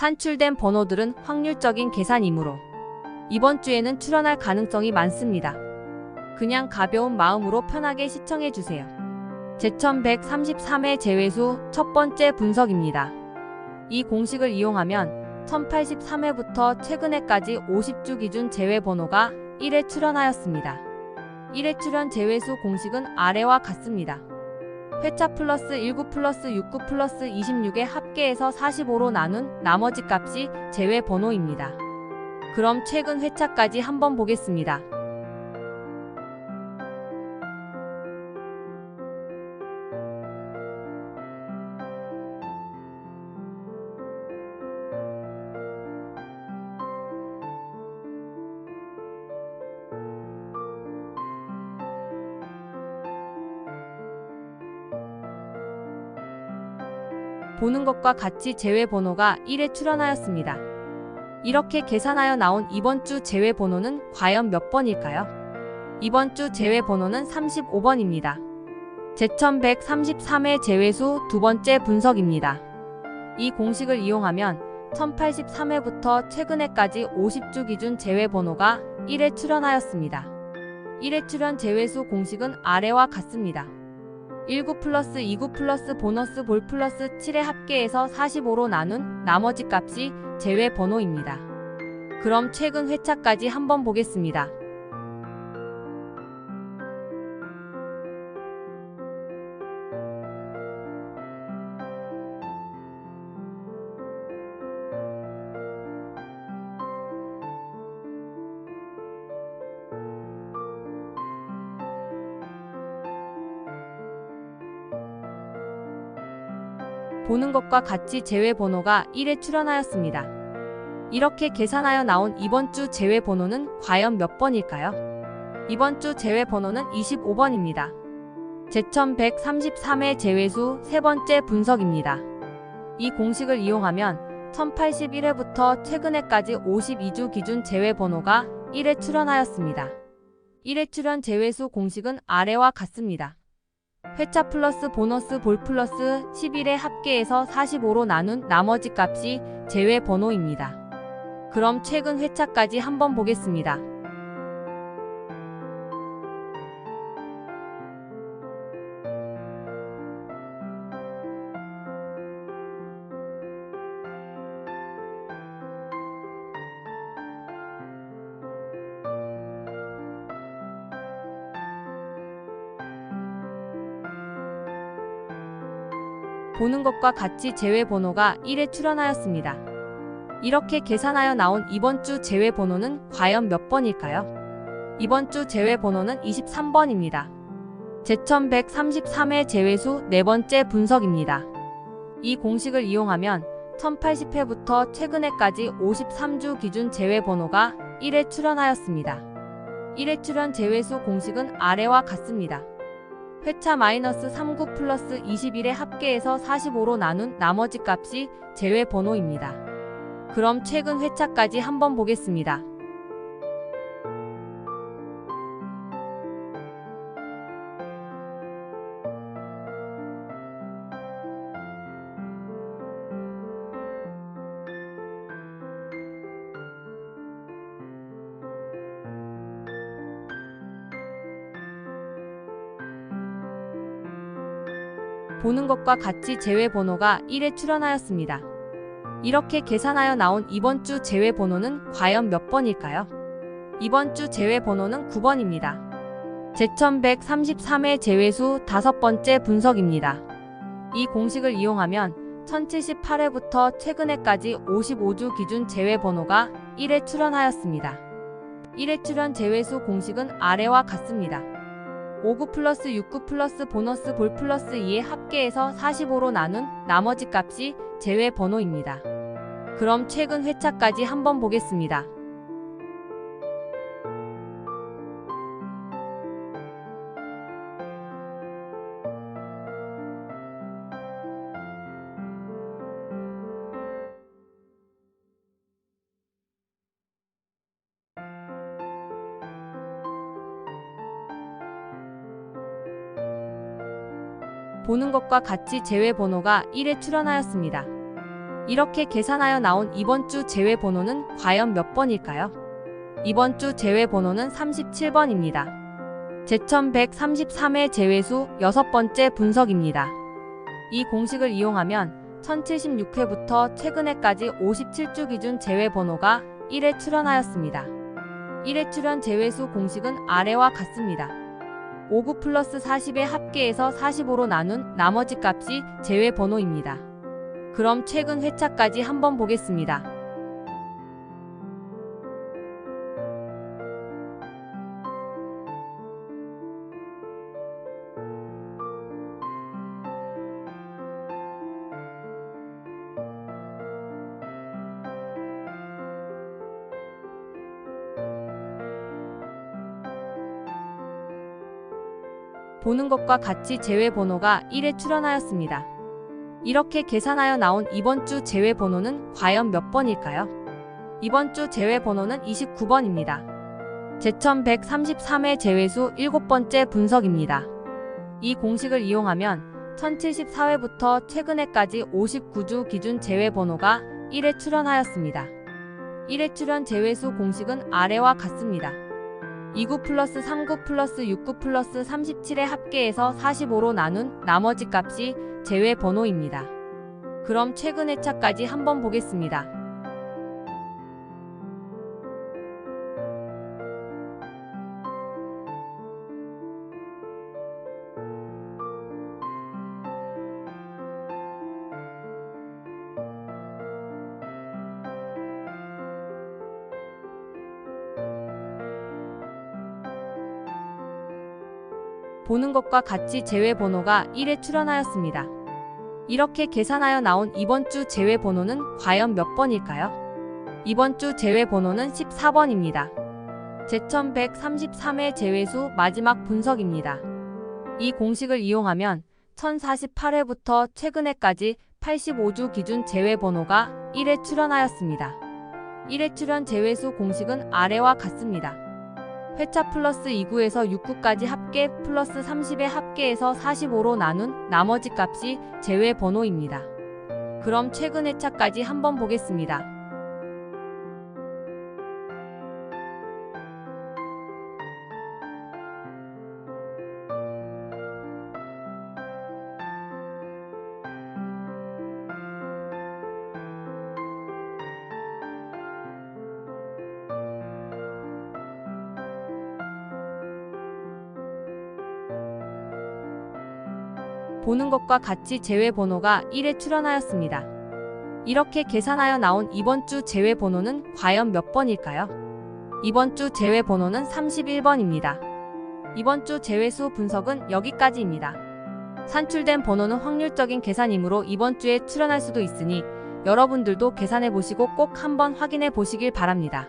산출된 번호들은 확률적인 계산이므로 이번 주에는 출연할 가능성이 많습니다. 그냥 가벼운 마음으로 편하게 시청해 주세요. 제천 133회 제외수 첫 번째 분석입니다. 이 공식을 이용하면 1083회부터 최근에까지 50주 기준 제외 번호가 1회 출연하였습니다. 1회 출연 제외수 공식은 아래와 같습니다. 회차 플러스 19 플러스 69 플러스 26의 합계에서 45로 나눈 나머지 값이 제외 번호입니다. 그럼 최근 회차까지 한번 보겠습니다. 보는 것과 같이 제외 번호가 1에 출연하였습니다. 이렇게 계산하여 나온 이번 주 제외 번호는 과연 몇 번일까요? 이번 주 제외 번호는 35번입니다. 제천 133회 제외수 두 번째 분석입니다. 이 공식을 이용하면 1083회부터 최근에까지 50주 기준 제외 번호가 1에 출연하였습니다. 1회 출연 제외수 공식은 아래와 같습니다. 19 플러스 29 플러스 보너스 볼 플러스 7의 합계에서 45로 나눈 나머지 값이 제외 번호입니다. 그럼 최근 회차까지 한번 보겠습니다. 보는 것과 같이 제외 번호가 1에 출연하였습니다. 이렇게 계산하여 나온 이번 주 제외 번호는 과연 몇 번일까요? 이번 주 제외 번호는 25번입니다. 제천 133회 제외수 세 번째 분석입니다. 이 공식을 이용하면 1081회부터 최근에까지 52주 기준 제외 번호가 1에 출연하였습니다. 1회 출연 제외수 공식은 아래와 같습니다. 회차 플러스 보너스 볼 플러스 11의 합계에서 45로 나눈 나머지 값이 제외 번호입니다. 그럼 최근 회차까지 한번 보겠습니다. 보는 것과 같이 제외 번호가 1에 출연하였습니다. 이렇게 계산하여 나온 이번 주 제외 번호는 과연 몇 번일까요? 이번 주 제외 번호는 23번입니다. 제천 133회 제외수 네 번째 분석입니다. 이 공식을 이용하면 1080회부터 최근에까지 53주 기준 제외 번호가 1에 출연하였습니다. 1회 출연 제외수 공식은 아래와 같습니다. 회차 마이너스 39 플러스 21의 합계에서 45로 나눈 나머지 값이 제외 번호입니다. 그럼 최근 회차까지 한번 보겠습니다. 보는 것과 같이 제외 번호가 1에 출연하였습니다. 이렇게 계산하여 나온 이번 주 제외 번호는 과연 몇 번일까요? 이번 주 제외 번호는 9번입니다. 제천 133회 제외수 다섯 번째 분석입니다. 이 공식을 이용하면 1078회부터 최근에까지 55주 기준 제외 번호가 1에 출연하였습니다. 1회 출연 제외수 공식은 아래와 같습니다. 59 플러스 69 플러스 보너스 볼 플러스 2의 합계에서 45로 나눈 나머지 값이 제외 번호입니다. 그럼 최근 회차까지 한번 보겠습니다. 보는 것과 같이 제외 번호가 1에 출연하였습니다. 이렇게 계산하여 나온 이번 주 제외 번호는 과연 몇 번일까요? 이번 주 제외 번호는 37번입니다. 제천 133의 제외수 여섯 번째 분석입니다. 이 공식을 이용하면 1076회부터 최근에까지 57주 기준 제외 번호가 1회 출현하였습니다. 1회 출현 제외수 공식은 아래와 같습니다. 59 플러스 40의 합계에서 45로 나눈 나머지 값이 제외 번호입니다. 그럼 최근 회차까지 한번 보겠습니다. 보는 것과 같이 제외 번호가 1에 출현하였습니다. 이렇게 계산하여 나온 이번 주 제외 번호는 과연 몇 번일까요? 이번 주 제외 번호는 29번입니다. 제천 133의 제외수 7번째 분석입니다. 이 공식을 이용하면 1074회부터 최근에까지 59주 기준 제외 번호가 1에 출현하였습니다. 1회 출현 제외수 공식은 아래와 같습니다. 29 플러스 39 플러스 69 플러스 37의 합계에서 45로 나눈 나머지 값이 제외 번호입니다. 그럼 최근 회차까지 한번 보겠습니다. 보는 것과 같이 제외 번호가 1에 출현하였습니다. 이렇게 계산하여 나온 이번 주 제외 번호는 과연 몇 번일까요? 이번 주 제외 번호는 14번입니다. 제천 133의 제외수 마지막 분석입니다. 이 공식을 이용하면 1048회부터 최근에까지 85주 기준 제외 번호가 1에 출현하였습니다. 1회 출현 제외수 공식은 아래와 같습니다. 회차 플러스 29에서 69까지 합계 플러스 30의 합계에서 45로 나눈 나머지 값이 제외 번호입니다. 그럼 최근 회차까지 한번 보겠습니다. 보는 것과 같이 제외 번호가 1에 출현하였습니다. 이렇게 계산하여 나온 이번 주 제외 번호는 과연 몇 번일까요? 이번 주 제외 번호는 31번입니다. 이번 주 제외수 분석은 여기까지입니다. 산출된 번호는 확률적인 계산이므로 이번 주에 출현할 수도 있으니 여러분들도 계산해 보시고 꼭 한번 확인해 보시길 바랍니다.